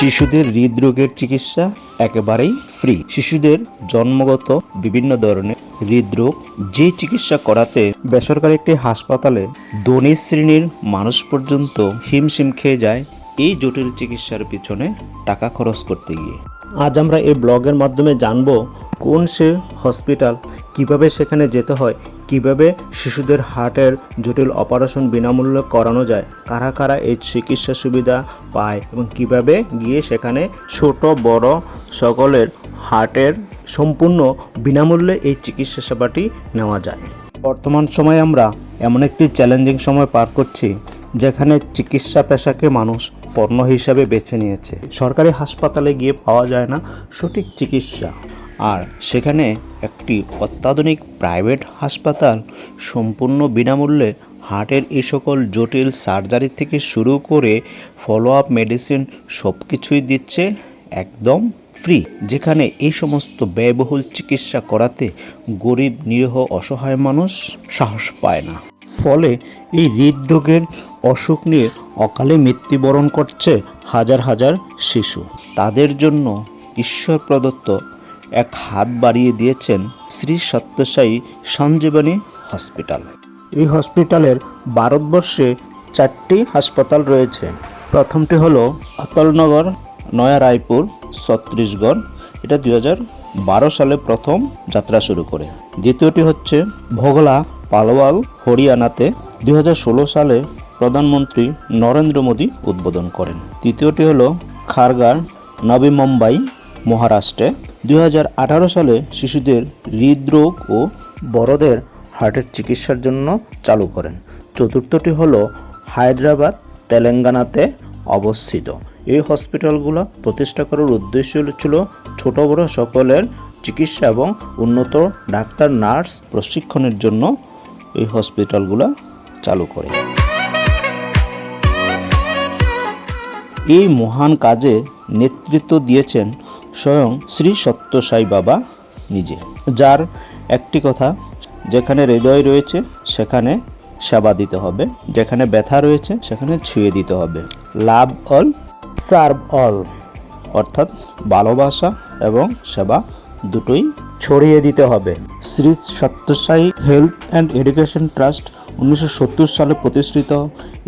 শিশুদের হৃদরোগের চিকিৎসা একেবারেই ফ্রি শিশুদের জন্মগত বিভিন্ন ধরনের হৃদরোগ যে চিকিৎসা করাতে বেসরকারি একটি হাসপাতালে ধনী শ্রেণির মানুষ পর্যন্ত হিমশিম খেয়ে যায়, এই জটিল চিকিৎসার পিছনে টাকা খরচ করতে গিয়ে। আজ আমরা এই ব্লগের মাধ্যমে জানব কোন সে হসপিটাল? কীভাবে সেখানে যেতে হয়? কীভাবে শিশুদের হার্টের জটিল অপারেশন বিনামূল্যে করানো যায়? কারা কারা এই চিকিৎসা সুবিধা পায়? এবং কীভাবে গিয়ে সেখানে ছোট, বড় সকলের হার্টের সম্পূর্ণ বিনামূল্যে এই চিকিৎসা সেবাটি নেওয়া যায়? বর্তমান সময়ে আমরা এমন একটি চ্যালেঞ্জিং সময় পার করছি, যেখানে চিকিৎসা পেশাকে মানুষ পণ্য হিসাবে বেছে নিয়েছে। সরকারি হাসপাতালে গিয়ে পাওয়া যায় না সঠিক চিকিৎসা। আর সেখানে একটি অত্যাধুনিক প্রাইভেট হাসপাতাল সম্পূর্ণ বিনামূল্যে হার্টের এই সকল জটিল সার্জারি থেকে শুরু করে ফলো আপ মেডিসিন সব কিছুই দিচ্ছে একদম ফ্রি যেখানে এই সমস্ত ব্যয়বহুল চিকিৎসা করাতে গরিব, নিরীহ, অসহায় মানুষ সাহস পায় না। ফলে এই হৃদরোগের অসুখ নিয়ে অকালে মৃত্যুবরণ করছে হাজার হাজার শিশু। তাদের জন্য ঈশ্বর প্রদত্ত এক হাত বাড়িয়ে দিয়েছেন শ্রী সত্যসায়ী সঞ্জীবনী হসপিটাল। এই হসপিটালের ভারতবর্ষে চারটি হাসপাতাল রয়েছে। প্রথমটি হল অতলনগর নয়া রায়পুর ছত্তিশগড়। এটা দুই বারো সালে প্রথম যাত্রা শুরু করে। দ্বিতীয়টি হচ্ছে ভোগলা পালওয়াল হরিয়ানাতে দু হাজার ষোলো সালে প্রধানমন্ত্রী নরেন্দ্র মোদী উদ্বোধন করেন। তৃতীয়টি হলো খারগার নবী মুম্বাই, মহারাষ্ট্রে। দু হাজার আঠারো সালে শিশুদের হৃদরোগ ও বড়দের হার্টের চিকিৎসার জন্য চালু করেন। চতুর্থটি হল হায়দ্রাবাদ, তেলেঙ্গানাতে অবস্থিত। এই হসপিটালগুলো প্রতিষ্ঠা করার উদ্দেশ্য ছিল ছোট বড় সকলের চিকিৎসা এবং উন্নত ডাক্তার, নার্স প্রশিক্ষণের জন্য এই হসপিটালগুলো চালু করে। এই মহান কাজে নেতৃত্ব দিয়েছেন স্বয়ং শ্রী সত্য সাই বাবা নিজে, যার একটি কথা, যেখানে হৃদয় রয়েছে, সেখানে সেবা দিতে হবে, যেখানে ব্যথা রয়েছে, সেখানে ছুঁয়ে দিতে হবে। লাভ অল, সার্ভ অল, অর্থাৎ ভালোবাসা এবং সেবা দুটোই ছড়িয়ে দিতে হবে। Shri Sathya Sai health and education trust উনিশশো সত্তর সালে প্রতিষ্ঠিত।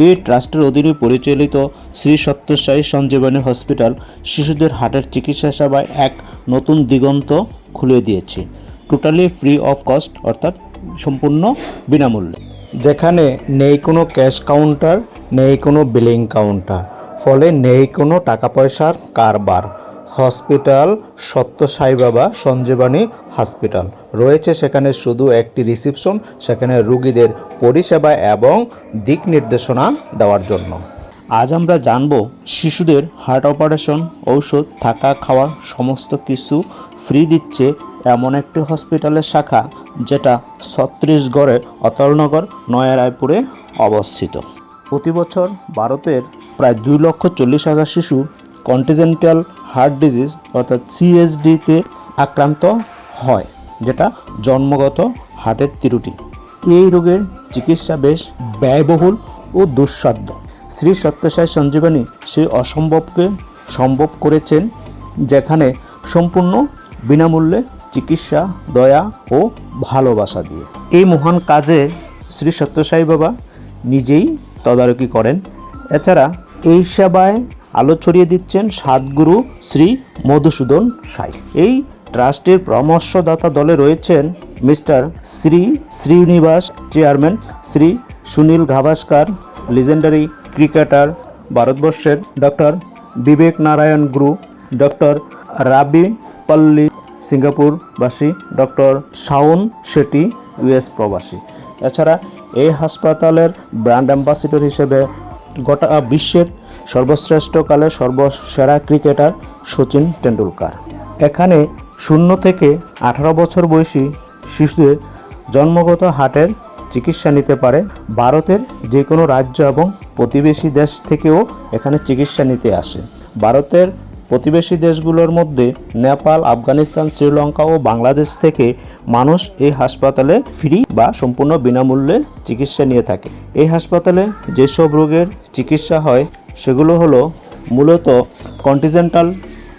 এই ট্রাস্টের অধীনে পরিচালিত শ্রী সত্যসাই সঞ্জীবনী হসপিটাল শিশুদের হার্টের চিকিৎসা সেবায় এক নতুন দিগন্ত খুলে দিয়েছে। টোটালি ফ্রি অফ কস্ট অর্থাৎ সম্পূর্ণ বিনামূল্যে। যেখানে নেই কোনো ক্যাশ কাউন্টার নেই কোনো বিলিং কাউন্টার ফলে নেই কোনো টাকা পয়সার কারবার। হসপিটাল সত্য সাই বাবা সঞ্জীবনী হসপিটাল। রয়েছে সেখানে শুধু একটি রিসিপশন, সেখানে রুগীদের পরিষেবা এবং দিক নির্দেশনা দেওয়ার জন্য। আজ আমরা জানব শিশুদের হার্ট অপারেশন, ঔষধ, থাকা, খাওয়া সমস্ত কিছু ফ্রি দিচ্ছে এমন একটি হসপিটালের শাখা যেটা ছত্তিশগড়ের অতলনগর নয়া রায়পুরে অবস্থিত। প্রতি বছর ভারতের প্রায় দুই লক্ষ চল্লিশ হাজার শিশু কন্টিজেন্টাল হার্ট ডিজিজ অর্থাৎ সিএসডিতে আক্রান্ত হয়, যেটা জন্মগত হার্টের ত্রুটি। এই রোগের চিকিৎসা বেশ ব্যয়বহুল ও দুঃসাধ্য। শ্রী সত্যসাই সঞ্জীবনী সেই অসম্ভবকে সম্ভব করেছেন, যেখানে সম্পূর্ণ বিনামূল্যে চিকিৎসা, দয়া ও ভালোবাসা দিয়ে। এই মহান কাজে শ্রী সত্যসাই বাবা নিজেই তদারকি করেন। এছাড়া এই সেবায় আলো ছড়িয়ে দিচ্ছেন সাতগুরু শ্রী মধুসূদন সাই। এই ট্রাস্টের পরামর্শদাতা দলে রয়েছেন mister Shri Srinivas, chairman Shri Sunil Gavaskar legendary cricketer ভারতবর্ষের ডক্টর বিবেক নারায়ণ গুরু, ডক্টর রাবি পল্লী, সিঙ্গাপুরবাসী, ডক্টর শাওন শেটি ইউএস প্রবাসী। এছাড়া এই হাসপাতালের ব্র্যান্ড অ্যাম্বাসিডর হিসেবে গোটা বিশ্বের সর্বশ্রেষ্ঠ কালের সর্বসেরা ক্রিকেটার সচিন টেন্ডুলকার এখানে শূন্য থেকে আঠারো বছর বয়সী শিশুদের জন্মগত হার্টের চিকিৎসা নিতে পারে। ভারতের যে কোনো রাজ্য এবং প্রতিবেশী দেশ থেকেও এখানে চিকিৎসা নিতে আসে। ভারতের প্রতিবেশী দেশগুলোর মধ্যে নেপাল, আফগানিস্তান, শ্রীলঙ্কা ও বাংলাদেশ থেকে মানুষ এই হাসপাতালে ফ্রি বা সম্পূর্ণ বিনামূল্যে চিকিৎসা নিয়ে থাকে। এই হাসপাতালে যেসব রোগের চিকিৎসা হয় সেগুলো হলো মূলত কন্টিজেন্টাল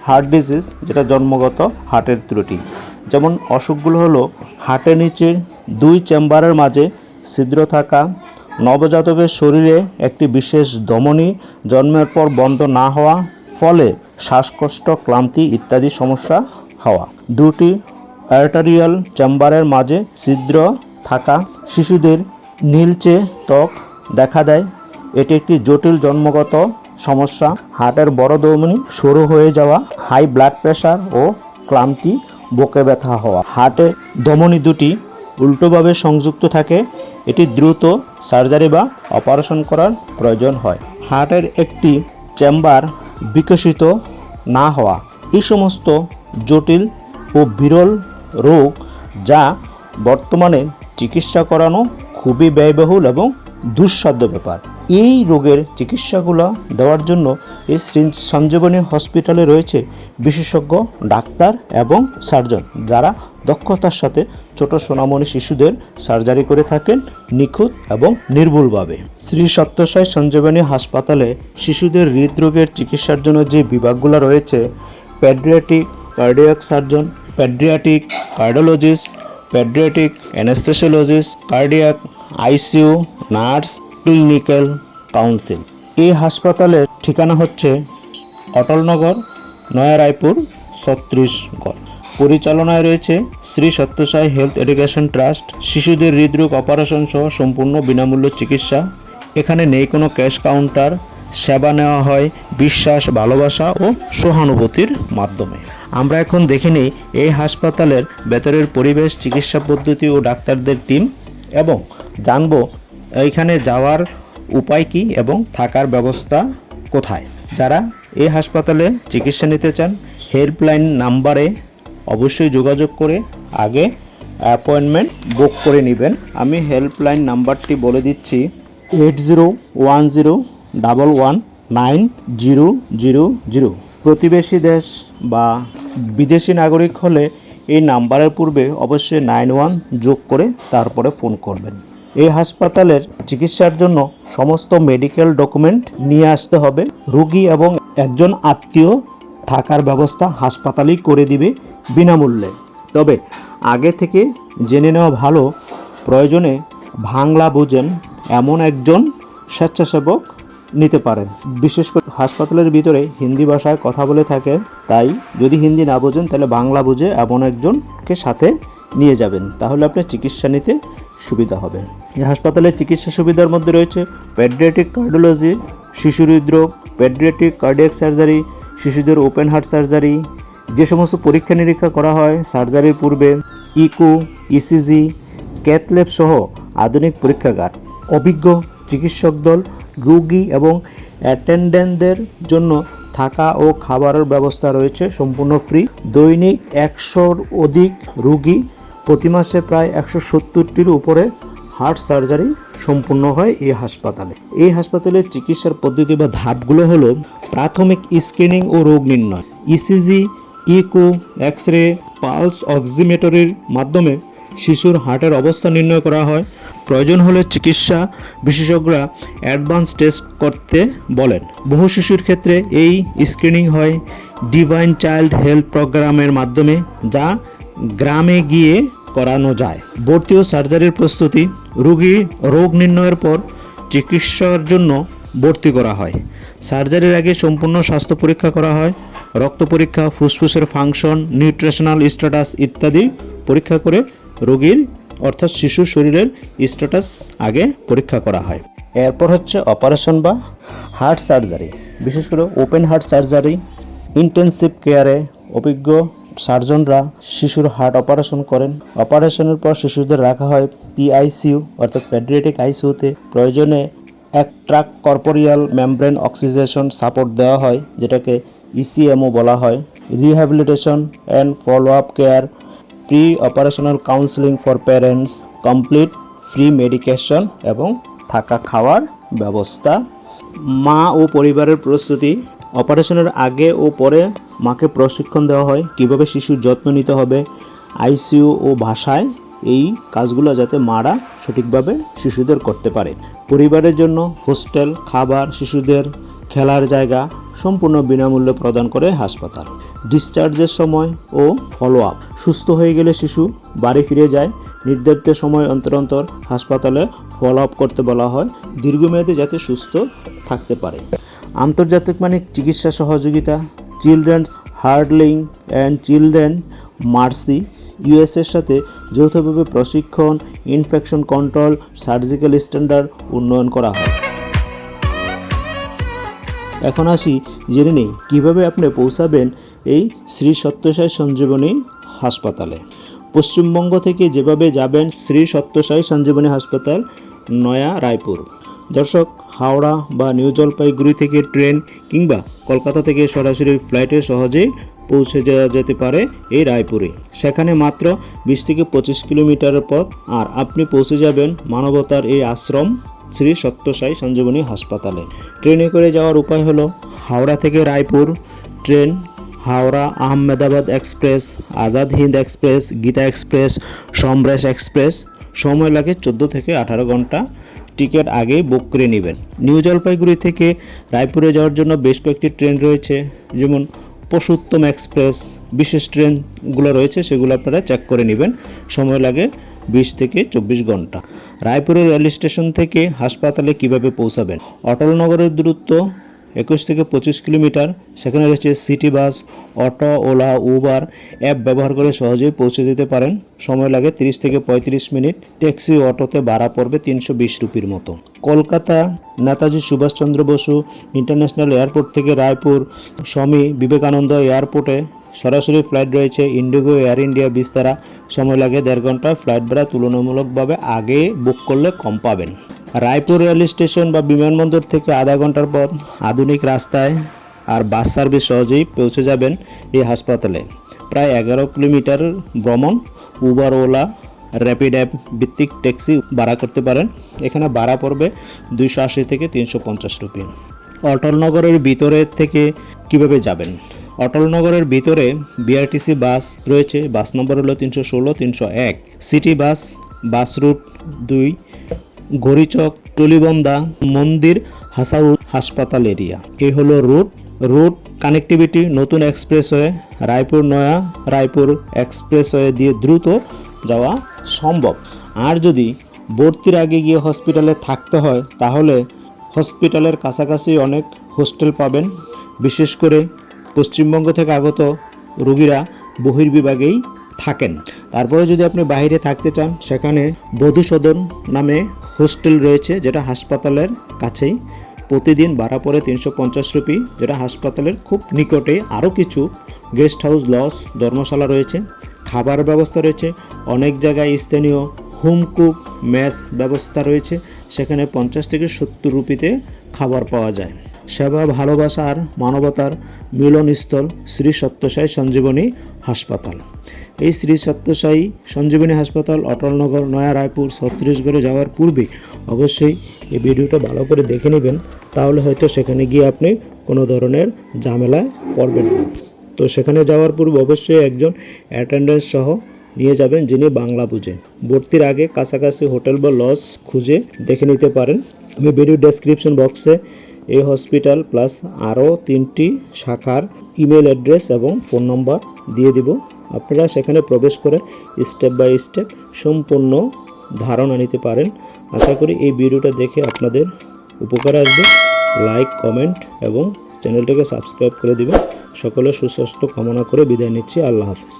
হার্ট ডিজিজ যেটা জন্মগত হার্টের ত্রুটি। যেমন অসুখগুলো হলো হার্টের নিচের দুই চেম্বারের মাঝে ছিদ্র থাকা, নবজাতকের শরীরে একটি বিশেষ দমনী জন্মের পর বন্ধ না হওয়া, ফলে শ্বাসকষ্ট, ক্লান্তি ইত্যাদি সমস্যা হওয়া। দুটি আর্টারিয়াল চেম্বারের মাঝে ছিদ্র থাকা, শিশুদের নীলচে ত্বক দেখা দেয় এটি একটি জটিল জন্মগত সমস্যা। হার্টের বড় ধমনী সরু হয়ে যাওয়া, হাই ব্লাড প্রেশার ও ক্লান্তি, বুকে ব্যথা হওয়া। হার্টে ধমনী দুটি উল্টোভাবে সংযুক্ত থাকে। এটি দ্রুত সার্জারি বা অপারেশন করার প্রয়োজন হয়। হার্টের একটি চেম্বার বিকশিত না হওয়া। এই সমস্ত জটিল ও বিরল রোগ যা বর্তমানে চিকিৎসা করানো খুবই ব্যয়বহুল এবং দুঃসাধ্য ব্যাপার। এই রোগের চিকিৎসাগুলো দেওয়ার জন্য এই শ্রী সঞ্জীবনী হসপিটালে রয়েছে বিশেষজ্ঞ, ডাক্তার এবং সার্জন যারা দক্ষতার সাথে ছোট সোনামণি শিশুদের সার্জারি করে থাকেন নিখুঁত এবং নির্ভুলভাবে। শ্রী সত্যসাই সঞ্জীবনী হাসপাতালে শিশুদের হৃদরোগের চিকিৎসার জন্য যে বিভাগগুলো রয়েছে paediatric cardiac surgeon paediatric cardiologist paediatric anaesthesiologist cardiac ICU nurse clinical council. এই হাসপাতালের ঠিকানা হচ্ছে অটলনগর, নয়া রায়পুর ছত্রিশগড় পরিচালনায় রয়েছে Shri Sathya Sai health education trust. শিশুদের হৃদরোগ অপারেশন সহ সম্পূর্ণ বিনামূল্য চিকিৎসা। এখানে নেই কোনো ক্যাশ কাউন্টার। সেবা নেওয়া হয় বিশ্বাস, ভালোবাসা ও সহানুভূতির মাধ্যমে। আমরা এখন দেখে নিই এই হাসপাতালের ভেতরের পরিবেশ, চিকিৎসা পদ্ধতি ও ডাক্তারদের টিম এবং জানব এইখানে যাওয়ার উপায় কি এবং থাকার ব্যবস্থা কোথায়? যারা এই হাসপাতালে চিকিৎসা নিতে চান, হেল্পলাইন নাম্বারে অবশ্যই যোগাযোগ করে আগে অ্যাপয়েন্টমেন্ট বুক করে নেবেন। আমি হেল্পলাইন নাম্বারটি বলে দিচ্ছি eight zero one zero double one nine zero zero zero. প্রতিবেশী দেশ বা বিদেশি নাগরিক হলে এই নাম্বারের পূর্বে অবশ্যই নাইন ওয়ান যোগ করে তারপরে ফোন করবেন। এই হাসপাতালের চিকিৎসার জন্য সমস্ত মেডিকেল ডকুমেন্ট নিয়ে আসতে হবে। রোগী এবং একজন আত্মীয় থাকার ব্যবস্থা হাসপাতালেই করে দিবে বিনামূল্যে। তবে আগে থেকে জেনে নেওয়া ভালো, প্রয়োজনে বাংলা বোঝেন, এমন একজন স্বেচ্ছাসেবক নিতে পারেন। বিশেষ করে হাসপাতালের ভিতরে হিন্দি ভাষায় কথা বলে থাকে তাই যদি হিন্দি না বোঝেন, তাহলে বাংলা বুঝে এমন একজনকে সাথে নিয়ে যাবেন। তাহলে আপনার চিকিৎসা নিতে সুবিধা হবে। এই হাসপাতালের চিকিৎসা সুবিধার মধ্যে রয়েছে প্যাডিয়াট্রিক কার্ডিওলজি শিশু হৃদরোগ প্যাডিয়াট্রিক কার্ডিয়াক সার্জারি শিশুদের ওপেন হার্ট সার্জারি যে সমস্ত পরীক্ষা নিরীক্ষা করা হয় সার্জারির পূর্বে ইকো ইসিজি ক্যাথল্যাব সহ আধুনিক পরীক্ষাগার। অভিজ্ঞ চিকিৎসক দল, রোগী এবং অ্যাটেন্ডেন্টদের জন্য থাকা ও খাবারের ব্যবস্থা রয়েছে সম্পূর্ণ ফ্রি দৈনিক একশোর অধিক রোগী প্রতি মাসে প্রায় একশো সত্তরটির উপরে হার্ট সার্জারি সম্পূর্ণ হয় এই হাসপাতালে। এই হাসপাতালের চিকিৎসার পদ্ধতি বা ধাপগুলো হলো প্রাথমিক স্ক্রিনিং ও রোগ নির্ণয় ECG echo X ray pulse অক্সিমেটরির মাধ্যমে শিশুর হার্টের অবস্থা নির্ণয় করা হয়। প্রয়োজন হলে চিকিৎসা বিশেষজ্ঞরা অ্যাডভান্স টেস্ট করতে বলেন। বহু শিশুর ক্ষেত্রে এই স্ক্রিনিং হয় ডিভাইন চাইল্ড হেলথ প্রোগ্রামের মাধ্যমে, যা গ্রামে গিয়ে করানো যায়। ভর্তি ও সার্জারির প্রস্তুতি, রোগী রোগ নির্ণয়ের পর চিকিৎসার জন্য ভর্তি করা হয়। সার্জারির আগে সম্পূর্ণ স্বাস্থ্য পরীক্ষা করা হয়। রক্ত পরীক্ষা, ফুসফুসের ফাংশন, নিউট্রিশনাল স্ট্যাটাস ইত্যাদি পরীক্ষা করে রোগীর, অর্থাৎ শিশুর শরীরের স্ট্যাটাস আগে পরীক্ষা করা হয়। এরপর হচ্ছে অপারেশন বা হার্ট সার্জারি। বিশেষ করে ওপেন হার্ট সার্জারি, ইন্টেনসিভ কেয়ারে, অভিজ্ঞ সার্জনরা শিশুর হার্ট অপারেশন করেন। অপারেশনের পর শিশুদের রাখা হয় পিআইসিইউ অর্থাৎ প্যাড্রিয়াটিক আইসিউতে। প্রয়োজনে extracorporeal membrane oxygenation support দেওয়া হয়, যেটাকে ইসিএমও বলা হয়। Rehabilitation and follow up care pre operational counselling for parents, complete free medication এবং থাকা খাওয়ার ব্যবস্থা। মা ও পরিবারের প্রস্তুতি অপারেশনের আগে ও পরে মাকে প্রশিক্ষণ দেওয়া হয়। কীভাবে শিশুর যত্ন নিতে হবে আইসিইউ ও ভাষায় এই কাজগুলো যাতে মারা সঠিকভাবে শিশুদের করতে পারে। পরিবারের জন্য হোস্টেল, খাবার, শিশুদের খেলার জায়গা সম্পূর্ণ বিনামূল্যে প্রদান করে হাসপাতাল। ডিসচার্জের সময় ও ফলো আপ সুস্থ হয়ে গেলে শিশু বাড়ি ফিরে যায়। নির্ধারিত সময় অন্তর অন্তর হাসপাতালে ফলো আপ করতে বলা হয়। দীর্ঘমেয়াদে যাতে সুস্থ থাকতে পারে। আন্তর্জাতিক মানের চিকিৎসা সহযোগিতা Children's HeartLink and Children Mercy ইউএসের সাথে যৌথভাবে প্রশিক্ষণ ইনফেকশন কন্ট্রোল সার্জিক্যাল স্ট্যান্ডার্ড উন্নয়ন করা হয়। এখন আসি জেনে নেই কীভাবে আপনি পৌঁছাবেন এই শ্রী সত্যসাই সঞ্জীবনী হাসপাতালে। পশ্চিমবঙ্গ থেকে যেভাবে যাবেন শ্রী সত্যসাই সঞ্জীবনী হাসপাতাল, নয়া রায়পুর। দর্শক, হাওড়া বা নিউ জলপাইগুড়ি থেকে ট্রেন কিংবা কলকাতা থেকে সরাসরি ফ্লাইটে সহজেই পৌঁছে যাওয়া যেতে পারে এই রায়পুরে। সেখানে মাত্র বিশ থেকে পঁচিশ কিলোমিটারের পথ আর আপনি পৌঁছে যাবেন মানবতার এই আশ্রম শ্রী সত্যসাই সঞ্জীবনী হাসপাতালে। ট্রেনে করে যাওয়ার উপায় হলো হাওড়া থেকে Raipur, train Howrah Ahmedabad express, Azad Hind express, Gita express সম্রাস express. সময় লাগে চোদ্দ থেকে আঠারো ঘণ্টা। টিকিট আগেই বুক করে নেবেন। নিউ জলপাইগুড়ি থেকে রায়পুরে যাওয়ার জন্য বেশ কয়েকটি ট্রেন রয়েছে, যেমন পশুত্তম এক্সপ্রেস। বিশেষ ট্রেনগুলো রয়েছে, সেগুলো আপনারা চেক করে নেবেন। সময় লাগে বিশ থেকে চব্বিশ ঘণ্টা। রায়পুরের রেল স্টেশন থেকে হাসপাতালে কীভাবে পৌঁছাবেন? অটলনগরের দূরত্ব একুশ থেকে পঁচিশ কিলোমিটার। সেখানে রয়েছে city bus, auto, Ola, Uber, app ব্যবহার করে সহজেই পৌঁছে যেতে পারেন। সময় লাগে তিরিশ থেকে পঁয়ত্রিশ মিনিট। ট্যাক্সি অটোতে ভাড়া পড়বে তিনশো বিশ রুপির মতো। কলকাতা, নেতাজি সুভাষচন্দ্র বসু, ইন্টারন্যাশনাল এয়ারপোর্ট থেকে রায়পুর, স্বামী বিবেকানন্দ এয়ারপোর্টে সরাসরি ফ্লাইট রয়েছে ইন্ডিগো, এয়ার ইন্ডিয়া, বিস্তারা। সময় লাগে দেড় ঘণ্টা ফ্লাইট ভাড়া তুলনামূলকভাবে আগে বুক করলে কম পাবেন। রায়পুর রেল স্টেশন বা বিমানবন্দর থেকে আধা ঘণ্টার পর আধুনিক রাস্তায় আর বাস সার্ভিস সহজেই পৌঁছে যাবেন এই হাসপাতালে। প্রায় এগারো কিলোমিটার ভ্রমণ, উবার, ওলা, র্যাপিড অ্যাপ ভিত্তিক ট্যাক্সি ভাড়া করতে পারেন। এখানে ভাড়া পড়বে দুইশো আশি থেকে তিনশো পঞ্চাশ রুপি। অটলনগরের ভিতরে থেকে কীভাবে যাবেন? অটলনগরের ভিতরে বিআরটিসি বাস রয়েছে, বাস নম্বর হলো তিনশো ষোলো, তিনশো এক। সিটি বাস বাস রুট দুই গড়িচক টলিবন্দা মন্দির, হাসাউদ হাসপাতাল এরিয়া। এই হলো রুট। রুট কানেক্টিভিটি নতুন এক্সপ্রেসওয়ে, রায়পুর নয়া, রায়পুর এক্সপ্রেসওয়ে দিয়ে দ্রুত যাওয়া সম্ভব। আর যদি ভর্তির আগে গিয়ে হসপিটালে থাকতে হয়, তাহলে হসপিটালের কাছাকাছি অনেক হোস্টেল পাবেন। বিশেষ করে পশ্চিমবঙ্গ থেকে আগত রোগীরা বহির্বিভাগেই থাকেন। তারপরে যদি আপনি বাইরে থাকতে চান, সেখানে বধুসদন নামে হোস্টেল রয়েছে, যেটা হাসপাতালের কাছেই। প্রতিদিন ভাড়া পড়ে তিনশো পঞ্চাশ রুপি, যেটা হাসপাতালের খুব নিকটে। আরও কিছু গেস্ট হাউস, লজ, ধর্মশালা রয়েছে, খাবার ব্যবস্থা রয়েছে, অনেক জায়গায় স্থানীয় হোম কুক মেস ব্যবস্থা রয়েছে, সেখানে পঞ্চাশ থেকে সত্তর রুপিতে খাবার পাওয়া যায়। সেবা, ভালোবাসা আর মানবতার মিলনস্থল শ্রী সত্যসাই সঞ্জীবনী হাসপাতাল। এই শ্রী সত্যসাই সঞ্জীবনী হাসপাতাল অটলনগর নয়া রায়পুর, ছত্তিশগড়ে যাওয়ার পূর্বে অবশ্যই এই ভিডিওটা ভালো করে দেখে নেবেন। তাহলে হয়তো সেখানে গিয়ে আপনি কোনো ধরনের ঝামেলায় পড়বেন না। তো সেখানে যাওয়ার পূর্বে অবশ্যই একজন অ্যাটেন্ডেন্স সহ নিয়ে যাবেন যিনি বাংলা বুঝেন। ভর্তির আগে কাছাকাছি হোটেল বা লজ খুঁজে দেখে নিতে পারেন। আমি ভিডিও ডেসক্রিপশন বক্সে এই হসপিটাল প্লাস আরও তিনটি শাখার ইমেল অ্যাড্রেস এবং ফোন নম্বর দিয়ে দিব। আপনারা সেখানে প্রবেশ করে স্টেপ বাই স্টেপ সম্পূর্ণ ধারণা নিতে পারেন। আশা করি এই ভিডিওটা দেখে আপনাদের উপকার আসবে। লাইক কমেন্ট এবং চ্যানেলটাকে সাবস্ক্রাইব করে দেবেন। সকলে সুস্বাস্থ্য কামনা করে বিদায় নিচ্ছি। আল্লাহ হাফেজ।